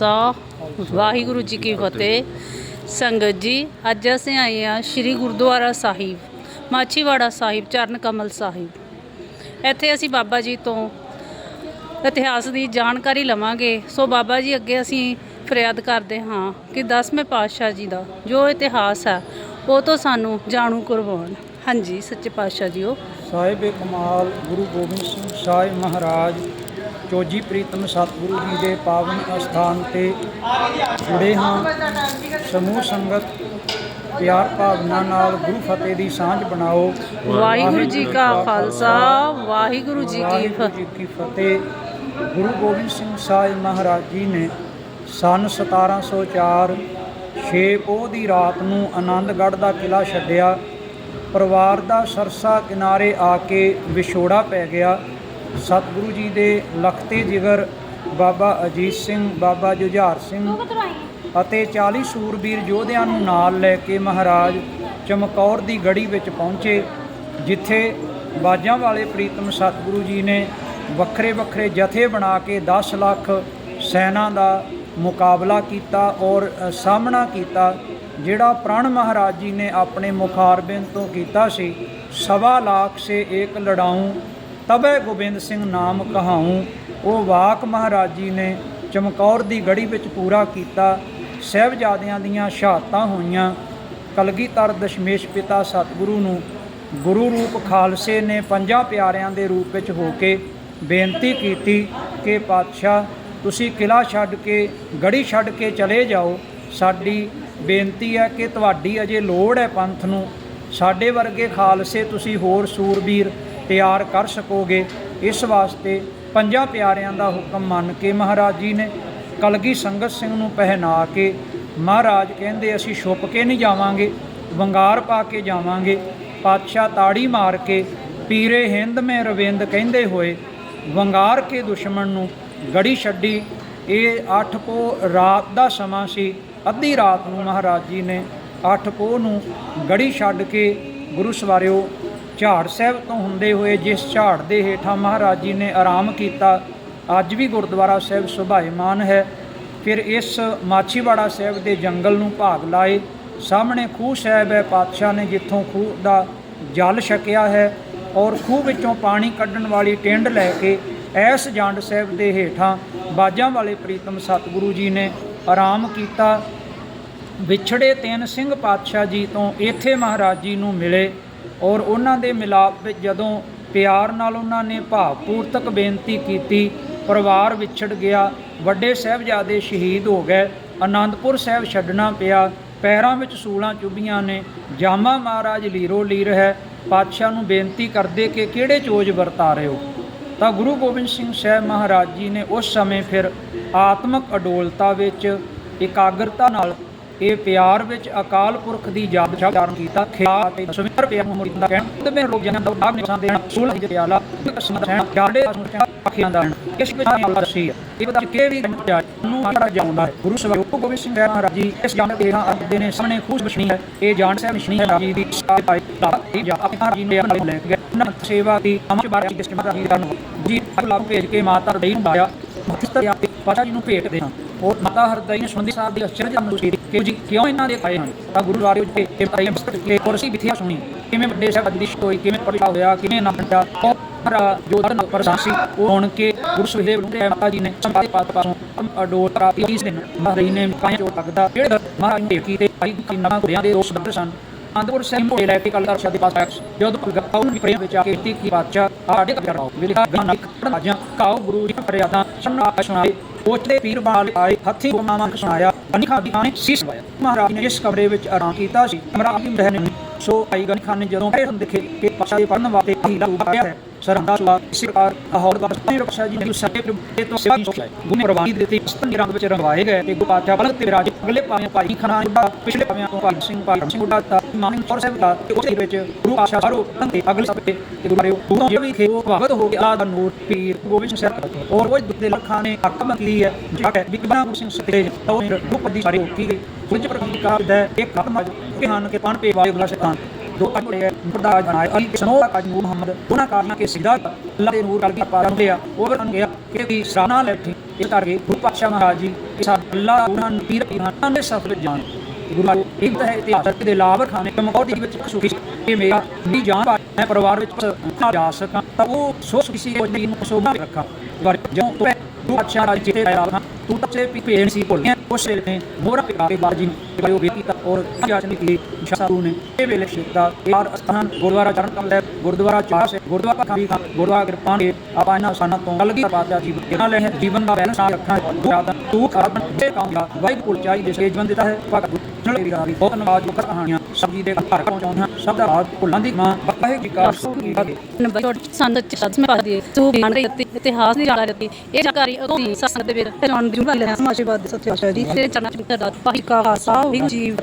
ਖਾਲਸਾ, ਵਾਹਿਗੁਰੂ ਜੀ ਕੀ ਫਤਿਹ। ਸੰਗਤ ਜੀ, ਅੱਜ ਅਸੀਂ ਆਏ ਹਾਂ ਸ੍ਰੀ ਗੁਰਦੁਆਰਾ ਸਾਹਿਬ, ਮਾਛੀਵਾੜਾ ਸਾਹਿਬ, ਚਰਨ ਕਮਲ ਸਾਹਿਬ। ਇੱਥੇ ਅਸੀਂ ਬਾਬਾ ਜੀ ਤੋਂ ਇਤਿਹਾਸ ਦੀ ਜਾਣਕਾਰੀ ਲਵਾਂਗੇ। ਸੋ ਬਾਬਾ ਜੀ, ਅੱਗੇ ਅਸੀਂ ਫਰਿਆਦ ਕਰਦੇ ਹਾਂ ਕਿ 10ਵੇਂ ਪਾਤਸ਼ਾਹ ਜੀ ਦਾ ਜੋ ਇਤਿਹਾਸ ਹੈ, ਉਹ ਤੋਂ ਸਾਨੂੰ ਜਾਣੂ ਕਰਵਾਉਣ। ਹਾਂਜੀ, ਸੱਚੇ ਪਾਤਸ਼ਾਹ ਜੀਓ। ਸਾਹਿਬ ਕਮਾਲ ਗੁਰੂ ਗੋਬਿੰਦ ਸਿੰਘ ਸਾਹਿਬ ਮਹਾਰਾਜ ਚੋਜੀ ਪ੍ਰੀਤਮ ਸਤਿਗੁਰੂ ਜੀ ਦੇ ਪਾਵਨ ਅਸਥਾਨ ਤੇ ਜੁੜੇ ਹਾਂ। ਸਮੂਹ ਸੰਗਤ ਪਿਆਰ ਭਾਵਨਾ ਨਾਲ ਗੁਰੂ ਫਤਿਹ ਦੀ ਸਾਂਝ ਬਣਾਓ। ਵਾਹਿਗੁਰੂ ਜੀ ਕਾ ਖਾਲਸਾ ਵਾਹਿਗੁਰੂ ਜੀ ਕੀ ਵਾਹਿਗੁਰੂ ਫਤਿਹ। ਜੀ ਕੀ ਫਤਿਹ। ਗੁਰੂ ਗੋਬਿੰਦ ਸਿੰਘ ਸਾਹਿਬ ਮਹਾਰਾਜ ਜੀ ਨੇ ਸਨ 1704 ਛੇ ਪੋਹ ਦੀ ਰਾਤ ਨੂੰ ਆਨੰਦਗੜ੍ਹ ਦਾ ਕਿਲਾ ਛੱਡਿਆ। ਪਰਿਵਾਰ ਦਾ ਸਰਸਾ ਕਿਨਾਰੇ ਆ ਕੇ ਵਿਛੋੜਾ ਪੈ ਗਿਆ। ਸਤਿਗੁਰੂ ਜੀ ਦੇ ਲਖਤੇ ਜਿਗਰ ਬਾਬਾ ਅਜੀਤ ਸਿੰਘ ਬਾਬਾ ਜੁਝਾਰ ਸਿੰਘ ਅਤੇ 40 ਸੂਰਬੀਰ ਯੋਧਿਆਂ ਨੂੰ ਨਾਲ ਲੈ ਕੇ ਮਹਾਰਾਜ ਚਮਕੌਰ ਦੀ ਗੜੀ ਵਿੱਚ ਪਹੁੰਚੇ ਜਿੱਥੇ ਬਾਜਾਂ ਵਾਲੇ ਪ੍ਰੀਤਮ ਸਤਿਗੁਰੂ ਜੀ ਨੇ ਵੱਖਰੇ ਵੱਖਰੇ ਜਥੇ ਬਣਾ ਕੇ 10 ਲੱਖ ਸੈਨਾ ਦਾ ਮੁਕਾਬਲਾ ਕੀਤਾ ਔਰ ਸਾਹਮਣਾ ਕੀਤਾ ਜਿਹੜਾ ਪ੍ਰਣ ਮਹਾਰਾਜ ਜੀ ਨੇ ਆਪਣੇ ਮੁਖਾਰਬਿੰਦ ਤੋਂ ਕੀਤਾ ਸੀ ਸਵਾ ਲੱਖ ਸੇ ਏਕ ਲੜਾਊਂ ਤਬੈ ਗੋਬਿੰਦ ਸਿੰਘ ਨਾਮ ਕਹਾਊਂ ਉਹ ਵਾਕ ਮਹਾਰਾਜ ਜੀ ਨੇ ਚਮਕੌਰ ਦੀ ਗੜੀ ਵਿੱਚ ਪੂਰਾ ਕੀਤਾ, ਸਹਿਬਜ਼ਾਦਿਆਂ ਦੀਆਂ ਸ਼ਹਾਦਤਾਂ ਹੋਈਆਂ। ਕਲਗੀਧਰ ਦਸ਼ਮੇਸ਼ ਪਿਤਾ ਸਤਿਗੁਰੂ ਨੂੰ ਗੁਰੂ ਰੂਪ ਖਾਲਸੇ ਨੇ ਪੰਜਾਂ ਪਿਆਰਿਆਂ ਦੇ ਰੂਪ ਵਿੱਚ ਹੋ ਕੇ ਬੇਨਤੀ ਕੀਤੀ ਕਿ, ਪਾਤਸ਼ਾਹ, ਤੁਸੀਂ ਕਿਲਾ ਛੱਡ ਕੇ, ਗੜੀ ਛੱਡ ਕੇ ਚਲੇ ਜਾਓ। ਸਾਡੀ ਬੇਨਤੀ ਹੈ ਕਿ ਤੁਹਾਡੀ ਅਜੇ ਲੋੜ ਹੈ ਪੰਥ ਨੂੰ। ਸਾਡੇ ਵਰਗੇ ਖਾਲਸੇ, ਤੁਸੀਂ ਹੋਰ ਸੂਰਬੀਰ ਤਿਆਰ ਕਰ ਸਕੋਗੇ। ਇਸ ਵਾਸਤੇ ਪੰਜਾਂ ਪਿਆਰਿਆਂ ਦਾ ਹੁਕਮ ਮੰਨ ਕੇ ਮਹਾਰਾਜ ਜੀ ਨੇ ਕਲਗੀ ਸੰਗਤ ਸਿੰਘ ਨੂੰ ਪਹਿਨਾ ਕੇ ਮਹਾਰਾਜ ਕਹਿੰਦੇ, ਅਸੀਂ ਛੁਪ ਕੇ ਨਹੀਂ ਜਾਵਾਂਗੇ, ਵੰਗਾਰ ਪਾ ਕੇ ਜਾਵਾਂਗੇ। ਪਾਤਸ਼ਾਹ ਤਾੜੀ ਮਾਰ ਕੇ ਪੀਰੇ ਹਿੰਦ ਮੇ ਰਵਿੰਦ ਕਹਿੰਦੇ ਹੋਏ, ਵੰਗਾਰ ਕੇ ਦੁਸ਼ਮਣ ਨੂੰ ਗੜੀ ਛੱਡੀ। ਇਹ ਅੱਠ ਪੋ ਰਾਤ ਦਾ ਸਮਾਂ ਸੀ। ਅੱਧੀ ਰਾਤ ਨੂੰ ਮਹਾਰਾਜ ਜੀ ਨੇ ਅੱਠ ਪੋ ਨੂੰ ਗੜੀ ਛੱਡ ਕੇ ਗੁਰੂ ਸਵਾਰਿਓ ਝਾੜ ਸਾਹਿਬ ਤੋਂ ਹੁੰਦੇ ਹੋਏ ਜਿਸ ਝਾੜ ਦੇ ਹੇਠਾਂ ਮਹਾਰਾਜ ਜੀ ਨੇ ਆਰਾਮ ਕੀਤਾ, ਅੱਜ ਵੀ ਗੁਰਦੁਆਰਾ ਸਾਹਿਬ ਸੁਭਾਇਮਾਨ ਹੈ। ਫਿਰ ਇਸ ਮਾਛੀਵਾੜਾ ਸਾਹਿਬ ਦੇ ਜੰਗਲ ਨੂੰ ਭਾਗ ਲਾਏ। ਸਾਹਮਣੇ ਖੂਹ ਸਾਹਿਬ ਹੈ, ਪਾਤਸ਼ਾਹ ਨੇ ਜਿੱਥੋਂ ਖੂਹ ਦਾ ਜਲ ਛਕਿਆ ਹੈ ਔਰ ਖੂਹ ਵਿੱਚੋਂ ਪਾਣੀ ਕੱਢਣ ਵਾਲੀ ਟਿੰਡ ਲੈ ਕੇ ਐਸ ਜੰਡ ਸਾਹਿਬ ਦੇ ਹੇਠਾਂ ਬਾਜਾਂ ਵਾਲੇ ਪ੍ਰੀਤਮ ਸਤਿਗੁਰੂ ਜੀ ਨੇ ਆਰਾਮ ਕੀਤਾ। ਵਿਛੜੇ ਤਿੰਨ ਸਿੰਘ ਪਾਤਸ਼ਾਹ ਜੀ ਤੋਂ ਇੱਥੇ ਮਹਾਰਾਜ ਜੀ ਨੂੰ ਮਿਲੇ। ਔਰ ਉਹਨਾਂ ਦੇ ਮਿਲਾਪ ਵਿੱਚ ਜਦੋਂ ਪਿਆਰ ਨਾਲ ਉਹਨਾਂ ਨੇ ਭਾਵਪੂਰਤਕ ਬੇਨਤੀ ਕੀਤੀ, ਪਰਿਵਾਰ ਵਿਛੜ ਗਿਆ, ਵੱਡੇ ਸਾਹਿਬਜ਼ਾਦੇ ਸ਼ਹੀਦ ਹੋ ਗਏ ਆਨੰਦਪੁਰ ਸਾਹਿਬ ਛੱਡਣਾ ਪਿਆ, ਪੈਰਾਂ ਵਿੱਚ ਸੂਲਾਂ ਚੁੱਭੀਆਂ ਨੇ, ਜਾਮਾ ਮਹਾਰਾਜ ਲੀਰੋ ਲੀਰ ਹੈ, ਪਾਤਸ਼ਾਹ ਨੂੰ ਬੇਨਤੀ ਕਰਦੇ ਕਿ ਕਿਹੜੇ ਚੋਜ ਵਰਤਾ ਰਹੇ ਹੋ? ਤਾਂ ਗੁਰੂ ਗੋਬਿੰਦ ਸਿੰਘ ਸਾਹਿਬ ਮਹਾਰਾਜ ਜੀ ਨੇ ਉਸ ਸਮੇਂ ਫਿਰ ਆਤਮਿਕ ਅਡੋਲਤਾ ਵਿੱਚ ਇਕਾਗਰਤਾ ਨਾਲ ਇਹ ਪਿਆਰ ਵਿੱਚ ਅਕਾਲ ਪੁਰਖ ਦੀ ਯਾਦ ਚਾਰਨ ਕੀਤਾ। ਖਿਆ ਤੇ ਸੁਮਿਤਰ ਪਿਆਰ ਨੂੰ ਮੁਰੀਦਾਂ ਕਹਿਣ ਤੇ ਮੈਂ ਰੋਗ ਜਨਾਂ ਦਾ ਲਾਭ ਨਿਸ਼ਾਨ ਦੇਣਾ, ਸੂਲ ਜਿ ਪਿਆਲਾ ਕਸਮ ਸਹਿਣ ਜਾੜੇ ਅੱਖੀਆਂ ਦਾ ਕਿਸ ਵਿੱਚ ਨਾਲ ਸੀ ਇਹ ਬਤਾ ਕਿ ਵੀ ਜਾ ਨੂੰ ਮਾਰਾ ਜਾਉਂਦਾ ਹੈ। ਗੁਰੂ ਸਾਹਿਬ ਗੁਰੂ ਗੋਬਿੰਦ ਸਿੰਘ ਮਹਾਰਾਜ ਜੀ, ਇਸ ਜਾਣ ਦੇ ਹਾਂ ਅੱਗੇ ਨੇ, ਸਾਹਮਣੇ ਖੂਸ ਬਸ਼ਣੀ ਹੈ। ਇਹ ਜਾਣ ਸਾਹਿਬ ਨਿਸ਼ਣੀ ਹੈ ਰਾਜੀ ਦੀ ਸਾਹ ਪਾਈ ਦਾ ਇਹ ਜਾ, ਆਪਣੇ ਜੀ ਨੇ ਲੈ ਕੇ ਗਏ। ਸੇਵਾ ਦੀ ਅਮਚ ਬਾਰੇ ਕਿਸ ਮਹਾਰਾਜ ਜੀ ਦਾ ਜੀ ਲਾਭ ਭੇਜ ਕੇ ਮਾਤਾ ਰਦਈ ਨੂੰ ਬਾਇਆ ਮੁਖਤਰ ਆਪੇ ਪਾਸ਼ਾ ਜੀ ਨੂੰ ਭੇਟ ਹਾਂ। ਔਰ ਮਾਤਾ ਹਰਦਈ ਨੇ ਸੁਣਦੀ ਸਾਹਿਬ ਦੀ ਅਚਰਜ ਅਨੁਸੂਚੀ ਕਿ ਜੀ? ਕਿਉਂ ਇਹਨਾਂ ਦੇ ਖਾਏ ਹਨ? ਤਾਂ ਗੁਰੂ ਵਾਰਿਓ ਜੀ ਇਹ ਬਤਾਈਏ ਬਸਤਰ ਕੇ ਕੁਰਸੀ ਵਿਥਿਆ ਸੁਣੀ। ਕਿਵੇਂ ਵੱਡੇ ਸਾਹਿਬ ਦੀ ਹੋਈ ਕਿਵੇਂ ਪੜਿਆ ਹੋਇਆ, ਕਿਵੇਂ ਨਾ ਪੜਿਆ ਔਰ ਜੋ ਧਨ ਪ੍ਰਸਾਸੀ ਉਹ ਕੇ ਗੁਰੂ ਸੁਹੇਬ ਨੂੰ ਮਾਤਾ ਜੀ ਨੇ ਸੰਭਾਲੇ ਪਾਤ ਪਾਸੋਂ ਅਡੋਲ ਪ੍ਰਾਪਤੀ ਇਸ ਦਿਨ ਮਹਾਰਾਜ ਨੇ ਕਾਇਆ ਚੋਟ ਲੱਗਦਾ ਜਿਹੜੇ ਮਹਾਰਾਜ ਨੇ ਕੀ ਤੇ ਕੀ ਨਾ ਗੁਰਿਆਂ ਦੇ ਦੋਸਤ ਦਰਸ਼ਨ ਸਨ। ਅੰਦਪੁਰ ਸਿੰਘ ਮੋੜੇ ਲੈ ਕੇ ਕਲਦਰ ਸ਼ਾਦੀ ਪਾਸ ਆਇਆ ਜਦੋਂ ਗਾਉਂ ਵੀ ਪ੍ਰੇਮ ਵਿੱਚ ਆ ਕੇ ਤੀ ਕੀ ਬਾਦਸ਼ਾਹ ਆਡੇ ਕਬਰ ਰਾਓ ਵਿਲਿਖਾ ਗਾਣਾ ਰਾਜਾਂ ਕਾਉ ਗੁਰੂ ਜੀ ਫਰਿਆਦਾਂ ਸੁਣਾ ਸੁਣਾਏ। ਪੋਚਦੇ ਪੀਰ ਬਾਲ ਆਏ, ਹੱਥੀ ਗੁਮਾਵਾਂ ਸੁਣਾਇਆ ਅਨਖਾ ਦੀ ਆਣੇ ਸੀਸ ਵਾਇਆ ਮਹਾਰਾਜ ਨੇ ਇਸ ਕਮਰੇ ਵਿੱਚ ਆਰਾਮ ਕੀਤਾ ਸੀ। ਕਮਰਾ ਆਪੀ ਰਹਿਣੇ ਸੋ ਆਈ ਗਨੀ ਖਾਨ ਨੇ ਜਦੋਂ ਇਹ ਦੇਖੇ ਕਿ ਪਾਸ਼ਾ ਦੇ ਪੜਨ ਵਾਸਤੇ ਹੀ ਲਾਉ ਹੈ। ਸਰੰਦਾ ਸੁਆ ਇਸੇ ਪ੍ਰਕਾਰ ਆਹੌਰ ਦਾ ਸਤਾਈ ਰਖਸ਼ਾ ਜੀ ਨੇ ਸਾਡੇ ਤੇ ਤੋਂ ਸੇਵਾ ਕੀਤੀ ਗੁਨੇ ਪ੍ਰਵਾਨੀ ਦਿੱਤੀ ਸਤਨ ਰੰਗ ਵਿੱਚ ਰੰਗਵਾਏ ਗਏ ਤੇ ਗੁਪਾਚਾ ਬਲਕ ਤੇ ਰਾਜ ਅਗਲੇ ਪਾਵੇਂ ਭਾਈ ਖਾਨਾ ਦਾ ਪਿਛਲੇ ਪਾਵੇਂ ਤੋਂ ਭਾਈ ਸਿੰਘ ਭਾਈ ਸਿੰਘ ਦਾ ਤਾਂ ਮਾਨ ਔਰ ਸਾਹਿਬ ਦਾ ਤੇ ਉਸ ਵਿੱਚ ਗੁਰੂ ਪਾਸ਼ਾ ਸਾਰੋ ਤੇ ਅਗਲੇ ਸਭ ਤੇ ਗੁਰੂ ਮਾਰਿਓ ਉਹ ਜਿਹੜੀ ਖੇ ਉਹ ਭਗਤ ਹੋ ਗਿਆ ਦਾ ਨੂਰ ਪੀਰ ਗੋਬਿੰਦ ਸਿੰਘ ਸਾਹਿਬ ਔਰ ਉਹ ਦੁੱਖ ਦੇ ਨੇ ਹੱਕ ਲਈ ਹੈ ਜਿਹੜਾ ਬਿਕਬਨਾ ਸਿੰਘ ਸਤੇਜ ਉਹ ਰੂਪ ਦੀ ਸਾਰੀ ਹੋ ਗਈ ਕੁਝ ਪ੍ਰਕਾਰ ਦਾ ਇੱਕ ਆਤਮਾ ਕਿ ਹਨ ਕਿ ਪਣ ਪੇ ਵਾਯੂ ਗਲਾ ਸ਼ਤਾਨ ਦੋ ਅਟੜੇ ਮੁਰਦਾ ਜਨਾਏ, ਅਲੀ ਸਨੋ ਕਾਜ ਨੂਰ ਮੁਹੰਮਦ, ਉਹਨਾਂ ਕਾਰਨਾਂ ਕੇ ਸਿੱਧਾ ਅੱਲਾਹ ਦੇ ਨੂਰ ਕਲਗੀ ਪਾਰਾਂ ਦੇ ਆ ਉਹ ਬਣ ਗਿਆ ਕਿ ਵੀ ਸਰਾਣਾ ਲੈਠੀ ਇਹ ਕਰਕੇ ਗੁਰੂ ਪਾਤਸ਼ਾਹ ਮਹਾਰਾਜ ਜੀ, ਕਿ ਸਾ ਅੱਲਾਹ ਉਹਨਾਂ ਨੂੰ ਪੀਰ ਪੀਰਾਂ ਦੇ ਸਫਲ ਜਾਣ। ਗੁਰੂ ਇੱਕ ਹੈ ਇਤਿਹਾਸ ਦੇ ਲਾਭ ਖਾਨੇ ਕਮਕੌਡੀ ਵਿੱਚ ਸੁਖੀ ਸੀ ਕਿ ਮੇਰਾ ਦੀ ਜਾਨ ਪਾ- ਮੈਂ ਪਰਿਵਾਰ ਵਿੱਚ ਖਾ ਜਾ ਸਕਾਂ, ਤਾਂ ਉਹ ਸੋ ਸੁਖੀ ਸੀ ਉਹ ਜੀ ਨੂੰ ਸੋਭਾ ਰੱਖਾ। ਪਰ ਜਦੋਂ ਤੋਂ ਤੂੰ ਅੱਛਾ ਰਾਜ ਜਿੱਤੇ ਆਇਆ ਹਾਂ ਤੂੰ ਤਾਂ ਸੇ ਭੇਣ ਸੀ ਭੁੱਲ ਗਿਆ ਉਸ ਵੇਲੇ ਨੇ ਮੋਰਾ ਪਿਆ ਕੇ ਬਾਜੀ ਨੂੰ ਬੇਤੀ ਤਾਂ ਔਰ ਜਾਚਨੀ ਕੀ ਸ਼ਾਸੂ ਨੇ ਇਹ ਵੇਲੇ ਸ਼ਿਕਦਾ ਯਾਰ ਅਸਥਾਨ ਗੁਰਦੁਆਰਾ ਚਰਨ ਕਮਲ ਹੈ ਗੁਰਦੁਆਰਾ ਚਾਰ ਸੇ ਗੁਰਦੁਆਰਾ ਖਾਲੀ ਖਾਂ ਗੁਰਦੁਆਰਾ ਕਿਰਪਾਨ ਦੇ ਆਪਾਂ ਇਹਨਾਂ ਸਾਨਾਂ ਤੋਂ ਅਲੱਗ ਪਾਤਿਆ ਜੀਵਨ ਦੇ ਨਾਲ ਹੈ ਜੀਵਨ ਦਾ ਬੈਲੈਂਸ ਆ ਰੱਖਣਾ ਹੈ ਤੂੰ ਕਾਰਨ ਦੇ ਕੰਮ ਦਾ ਵਾਹਿਗੁਰੂ ਕੋਲ ਚਾਹੀ ਜਿਸ ਜੀਵਨ ਦਿੱਤਾ ਹੈ ਭਗਤ ਨਾਲ ਮੇਰੀ ਰਾਵੀ ਬਹੁਤ ਨਵਾਜ ਮੁਖ ਕਹਾਣੀਆਂ ਸਭ ਜੀ ਦੇ ਘਰ ਪਹੁੰਚਾਉਂਦੇ ਹਾਂ ਸਭ ਦਾ ਰਾਜ ਭੁੱਲਾਂ ਦੀ ਮਾਂ ਵਾਹਿਗੁਰੂ ਜੀ ਕਾ ਖਾਲਸਾ ਨੰਬਰ ਛੋਟੇ ਸੰਦ ਚ ਸੱਚ ਮੈਂ ਪਾ ਦੀ ਤੂੰ ਗਿਆਨ ਰਹੀ ਅਤੇ ਇਤਿਹਾਸ ਦੀ ਜਾਣਕਾਰੀ ਦਿੱਤੀ ਇਹ ਜਾਣਕਾਰੀ ਉਦੋਂ ਦੀ ਸੰਦ ਦੇ ਵਿੱਚ ਤੇ ਨਾਲ ਜੁੜਾ ਲਿਆ ਸਮਾਜਵਾਦ ਦੇ ਸੱਚਾ ਜੀ ਤੇ ਚਰਨਾਂ ਚ ਕਰਦਾ ਪਾਹੀ ਕਾ ਖਾਲਸਾ ਵਾਹਿਗੁਰੂ ਜੀ